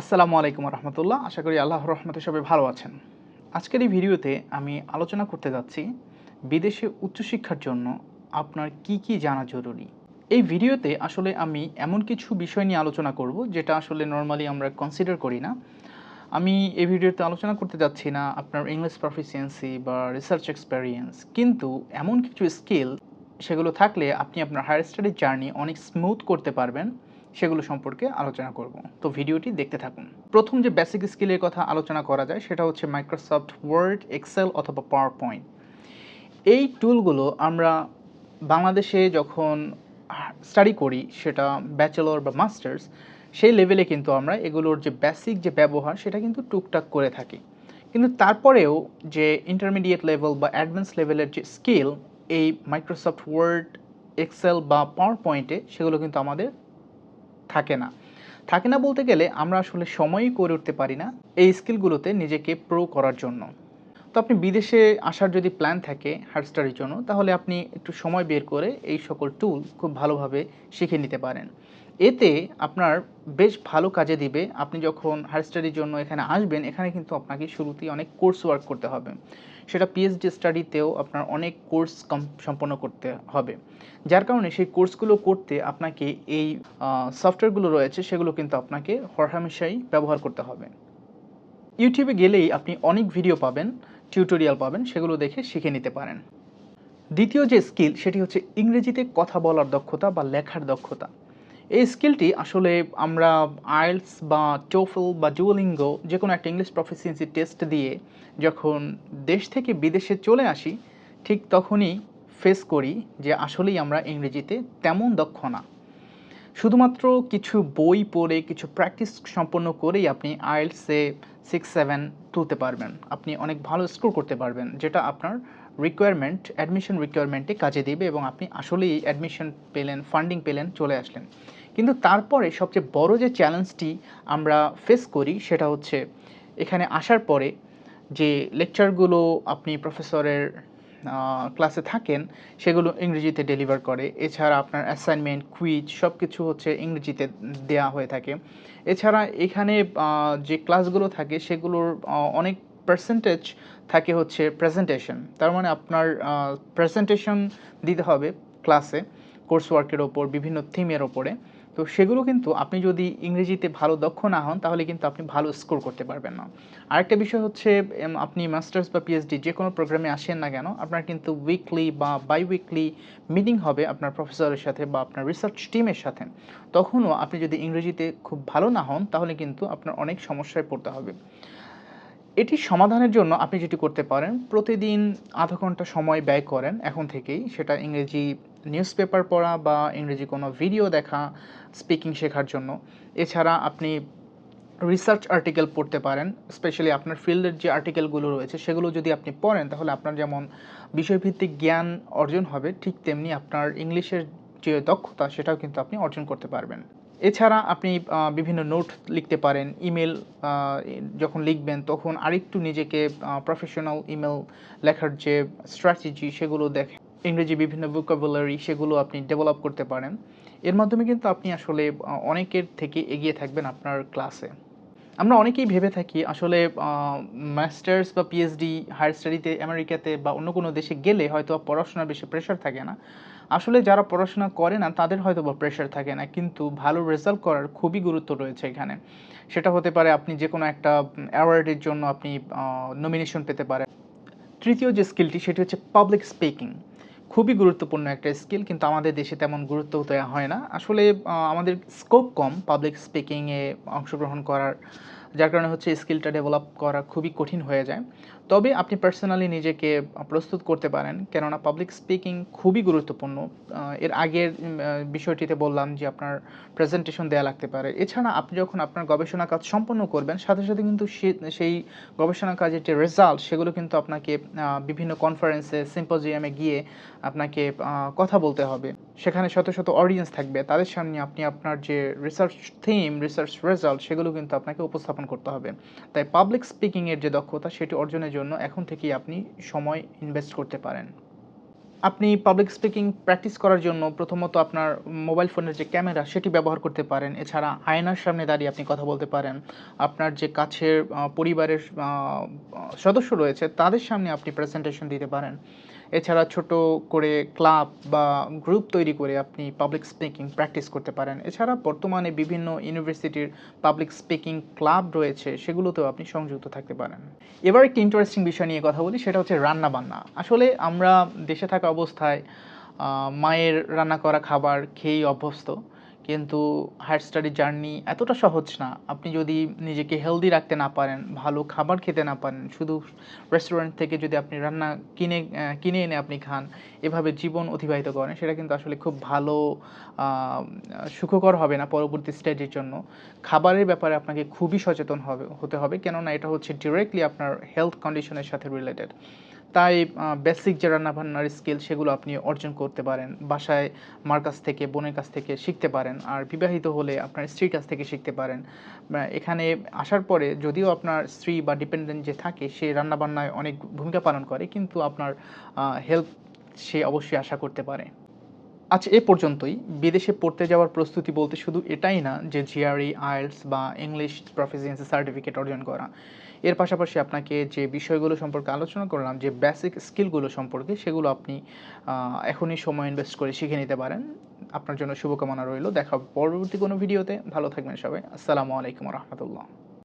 আসসালামু আলাইকুম রহমতুল্লাহ। আশা করি আল্লাহ রহমতে সবাই ভালো আছেন। আজকের এই ভিডিওতে আমি আলোচনা করতে যাচ্ছি বিদেশে উচ্চশিক্ষার জন্য আপনার কি কি জানা জরুরি। এই ভিডিওতে আসলে আমি এমন কিছু বিষয় নিয়ে আলোচনা করব যেটা আসলে নর্মালি আমরা কনসিডার করি না। আমি এই ভিডিওতে আলোচনা করতে যাচ্ছি না আপনার ইংলিশ প্রফিসিয়েন্সি বা রিসার্চ এক্সপেরিয়েন্স কিন্তু এমন কিছু স্কিল সেগুলো থাকলে আপনি আপনার হায়ার স্টাডির জার্নি অনেক স্মুথ করতে পারবেন। সেগুলো সম্পর্কে আলোচনা করব। তো ভিডিওটি দেখতে থাকুন। প্রথম যে বেসিক স্কিলের কথা আলোচনা করা যায়, সেটা হচ্ছে মাইক্রোসফট ওয়ার্ড এক্সেল অথবা পাওয়ার পয়েন্ট এই টুলগুলো আমরা বাংলাদেশে যখন স্টাডি করি, সেটা ব্যাচেলর বা মাস্টার্স সেই লেভেলে কিন্তু আমরা এগুলোর যে বেসিক যে ব্যবহার, সেটা কিন্তু টুকটাক করে থাকি। কিন্তু তারপরেও যে ইন্টারমিডিয়েট লেভেল বা অ্যাডভান্স লেভেলের যে স্কিল এই মাইক্রোসফট ওয়ার্ড এক্সেল বা পাওয়ার পয়েন্টে সেগুলো কিন্তু আমাদের থাকে না। থাকে না বলতে গেলে আমরা আসলে সময়ই করে উঠতে পারি না এই স্কিলগুলোতে নিজেকে প্রো করার জন্য। তো আপনি বিদেশে আসার যদি প্ল্যান থাকে হায়ার স্টাডির জন্য, তাহলে আপনি একটু সময় বের করে এই সকল টুল খুব ভালোভাবে শিখে নিতে পারেন। এতে আপনার বেশ ভালো কাজে দিবে। আপনি যখন হায়ার স্টাডির জন্য এখানে আসবেন, এখানে কিন্তু আপনাকে শুরুতেই অনেক কোর্স ওয়ার্ক করতে হবে। সেটা পিএইচডি স্টাডিতেও আপনার অনেক কোর্স সম্পন্ন করতে হবে। যার কারণে সেই কোর্সগুলো করতে আপনাকে এই সফটওয়্যারগুলো রয়েছে, সেগুলো কিন্তু আপনাকে হরহামেশাই ব্যবহার করতে হবে। ইউটিউবে গেলেই আপনি অনেক ভিডিও পাবেন টিউটোরিয়াল পাবেন, সেগুলো দেখে শিখে নিতে পারেন। দ্বিতীয় যে স্কিল সেটি হচ্ছে ইংরেজিতে কথা বলার দক্ষতা বা লেখার দক্ষতা। এই স্কিলটি আসলে আমরা আইলস বা টোফল বা ডুয়োলিঙ্গো যে কোনো একটা ইংলিশ প্রফিসিয়েন্সি টেস্ট দিয়ে যখন দেশ থেকে বিদেশে চলে আসি, ঠিক তখনই ফেস করি যে আসলেই আমরা ইংরেজিতে তেমন দক্ষ না। শুধুমাত্র কিছু বই পড়ে, কিছু প্র্যাকটিস সম্পন্ন করেই আপনি আইএলসে সিক্স সেভেন তুলতে পারবেন। আপনি অনেক ভালো স্কোর করতে পারবেন, যেটা আপনার রিকোয়ারমেন্ট অ্যাডমিশন রিকোয়ারমেন্টে কাজে দেবে এবং আপনি আসলেই অ্যাডমিশন পেলেন ফান্ডিং পেলেন, চলে আসলেন। কিন্তু তারপরে সবচেয়ে বড় যে চ্যালেঞ্জটি আমরা ফেস করি সেটা হচ্ছে এখানে আসার পরে যে লেকচারগুলো আপনি প্রফেসরের ক্লাসে থাকেন, সেগুলো ইংরেজিতে ডেলিভার করে। এছাড়া আপনার অ্যাসাইনমেন্ট কুইজ সব কিছু হচ্ছে ইংরেজিতে দেয়া হয়ে থাকে। এছাড়া এখানে যে ক্লাসগুলো থাকে সেগুলোর অনেক পার্সেন্টেজ থাকে হচ্ছে প্রেজেন্টেশন তার মানে আপনার প্রেজেন্টেশন দিতে হবে ক্লাসে কোর্স ওয়ার্কের ওপর, বিভিন্ন থিমের ওপরে। তো সেগুলো কিন্তু আপনি যদি ইংরেজিতে ভালো দক্ষ না হন, তাহলে কিন্তু আপনি ভালো স্কোর করতে পারবেন না। আরেকটা বিষয় হচ্ছে আপনি মাস্টার্স বা পিএইচডি যে কোনো প্রোগ্রামে আসেন না কেন, আপনার কিন্তু উইকলি বা বাই উইকলি মিটিং হবে আপনার প্রফেসরের সাথে বা আপনার রিসার্চ টিমের সাথে। তখনও আপনি যদি ইংরেজিতে খুব ভালো না হন, তাহলে কিন্তু আপনার অনেক সমস্যায় পড়তে হবে। এটি সমাধানের জন্য আপনি যেটি করতে পারেন, প্রতিদিন আধা ঘণ্টা সময় ব্যয় করেন এখন থেকেই। সেটা ইংরেজি নিউজ পেপার পড়া বা ইংরেজি কোনো ভিডিও দেখা স্পিকিং শেখার জন্য। এছাড়া আপনি রিসার্চ আর্টিকেল পড়তে পারেন স্পেশালি আপনার ফিল্ডের যে আর্টিকেলগুলো রয়েছে, সেগুলো যদি আপনি পড়েন, তাহলে আপনার যেমন বিষয়ভিত্তিক জ্ঞান অর্জন হবে, ঠিক তেমনি আপনার ইংলিশের যে দক্ষতা, সেটাও কিন্তু আপনি অর্জন করতে পারবেন। এছাড়া আপনি বিভিন্ন নোট লিখতে পারেন ইমেল যখন লিখবেন তখন আরেকটু নিজেকে প্রফেশনাল ইমেল লেখার যে স্ট্র্যাটেজি সেগুলো দেখে, ইংরেজি বিভিন্ন ভোকাবুলারি সেগুলো আপনি ডেভেলপ করতে পারেন। এর মাধ্যমে কিন্তু আপনি আসলে অনেকের থেকে এগিয়ে থাকবেন আপনার ক্লাসে আমরা অনেকেই ভেবে থাকি আসলে মাস্টার্স বা পিএইচডি হায়ার স্টাডিতে আমেরিকাতে বা অন্য কোনো দেশে গেলে হয়তো পড়াশোনার বেশি প্রেশার থাকে না। আসলে যারা পড়াশোনা করে না, তাদের হয়তো বা প্রেশার থাকে না, কিন্তু ভালো রেজাল্ট করার খুবই গুরুত্ব রয়েছে এখানে। সেটা হতে পারে আপনি যে কোনো একটা অ্যাওয়ার্ডের জন্য আপনি নমিনেশন পেতে পারেন। তৃতীয় যে স্কিলটি সেটি হচ্ছে পাবলিক স্পিকিং খুবই গুরুত্বপূর্ণ একটা স্কিল কিন্তু আমাদের দেশে তেমন গুরুত্ব দেওয়া হয় না। আসলে আমাদের স্কোপ কম পাবলিক স্পিকিংয়ে অংশগ্রহণ করার। যার কারণে হচ্ছে স্কিলটা ডেভেলপ করা খুবই কঠিন হয়ে যায়। তবে আপনি পার্সোনালি নিজেকে প্রস্তুত করতে পারেন। কেননা পাবলিক স্পিকিং খুবই গুরুত্বপূর্ণ। এর আগের বিষয়টিতে বললাম যে আপনার প্রেজেন্টেশন দেওয়া লাগতে পারে। এছাড়া আপনি যখন আপনার গবেষণা কাজ সম্পন্ন করবেন, সাথে সাথে কিন্তু সেই গবেষণা কাজের যে রেজাল্ট সেগুলো কিন্তু আপনাকে বিভিন্ন কনফারেন্সে সিম্পোজিয়ামে গিয়ে আপনাকে কথা বলতে হবে। সেখানে শত শত অডিয়েন্স থাকবে। তাদের সামনে আপনি আপনার যে রিসার্চ থিম রিসার্চ রেজাল্ট সেগুলো কিন্তু আপনাকে উপস্থাপন করতে হবে। তাই পাবলিক স্পিকিংয়ের যে দক্ষতা, সেটি অর্জনের জন্য এখন থেকেই আপনি সময় ইনভেস্ট করতে পারেন। আপনি পাবলিক স্পিকিং প্র্যাকটিস করার জন্য প্রথমত আপনার মোবাইল ফোনের যে ক্যামেরা সেটি ব্যবহার করতে পারেন। এছাড়া আয়নার সামনে দাঁড়িয়ে আপনি কথা বলতে পারেন। আপনার যে কাছের পরিবারের সদস্য রয়েছে, তাদের সামনে আপনি প্রেজেন্টেশন দিতে পারেন। এছাড়া ছোট করে ক্লাব বা গ্রুপ তৈরি করে আপনি পাবলিক স্পিকিং প্র্যাকটিস করতে পারেন। এছাড়া বর্তমানে বিভিন্ন ইউনিভার্সিটির পাবলিক স্পিকিং ক্লাব রয়েছে, সেগুলোতেও আপনি সংযুক্ত থাকতে পারেন। এবার একটি ইন্টারেস্টিং বিষয় নিয়ে কথা বলি, সেটা হচ্ছে রান্না বান্না আসলে আমরা দেশে থাকা অবস্থায় মায়ের রান্না করা খাবার খেয়েই অভ্যস্ত। কিন্তু হায়ার স্টাডি জার্নি এতটা সহজ না। আপনি যদি নিজেকে হেলদি রাখতে না পারেন, ভালো খাবার খেতে না পারেন, শুধু রেস্টুরেন্ট থেকে যদি আপনি রান্না কিনে কিনে এনে আপনি খান, এভাবে জীবন অতিবাহিত করেন, সেটা কিন্তু আসলে খুব ভালো সুখকর হবে না পরবর্তী স্টেজের জন্য। খাবারের ব্যাপারে আপনাকে খুবই সচেতন হবে, হতে হবে। কেননা এটা হচ্ছে ডিরেক্টলি আপনার হেলথ কন্ডিশনের সাথে রিলেটেড তাই বেসিক যে রান্নাবান্নার স্কিল সেগুলো আপনি অর্জন করতে পারেন, বাসায় মার কাছ থেকে, বোনের কাছ থেকে শিখতে পারেন, আর বিবাহিত হলে আপনার স্ত্রীর কাছ থেকে শিখতে পারেন। এখানে আসার পরে যদিও আপনার স্ত্রী বা ডিপেন্ডেন্ট যে থাকে, সে রান্নাবান্নায় অনেক ভূমিকা পালন করে, কিন্তু আপনার হেল্প সে অবশ্যই আশা করতে পারে। আচ্ছা এ পর্যন্তই। বিদেশে পড়তে যাওয়ার প্রস্তুতি বলতে শুধু এটাই না যে জিআরই আইএলস বা ইংলিশ প্রফিসিয়েন্সি সার্টিফিকেট অর্জন করা। এর পাশাপাশি আপনাকে যে বিষয়গুলো সম্পর্কে আলোচনা করলাম, যে বেসিক স্কিলগুলো সম্পর্কে, সেগুলো আপনি এখনই সময় ইনভেস্ট করে শিখে নিতে পারেন। আপনার জন্য শুভকামনা রইল। দেখা পরবর্তী কোনো ভিডিওতে ভালো থাকবেন সবাই। আসসালামু আলাইকুম রহমতুল্লাহ।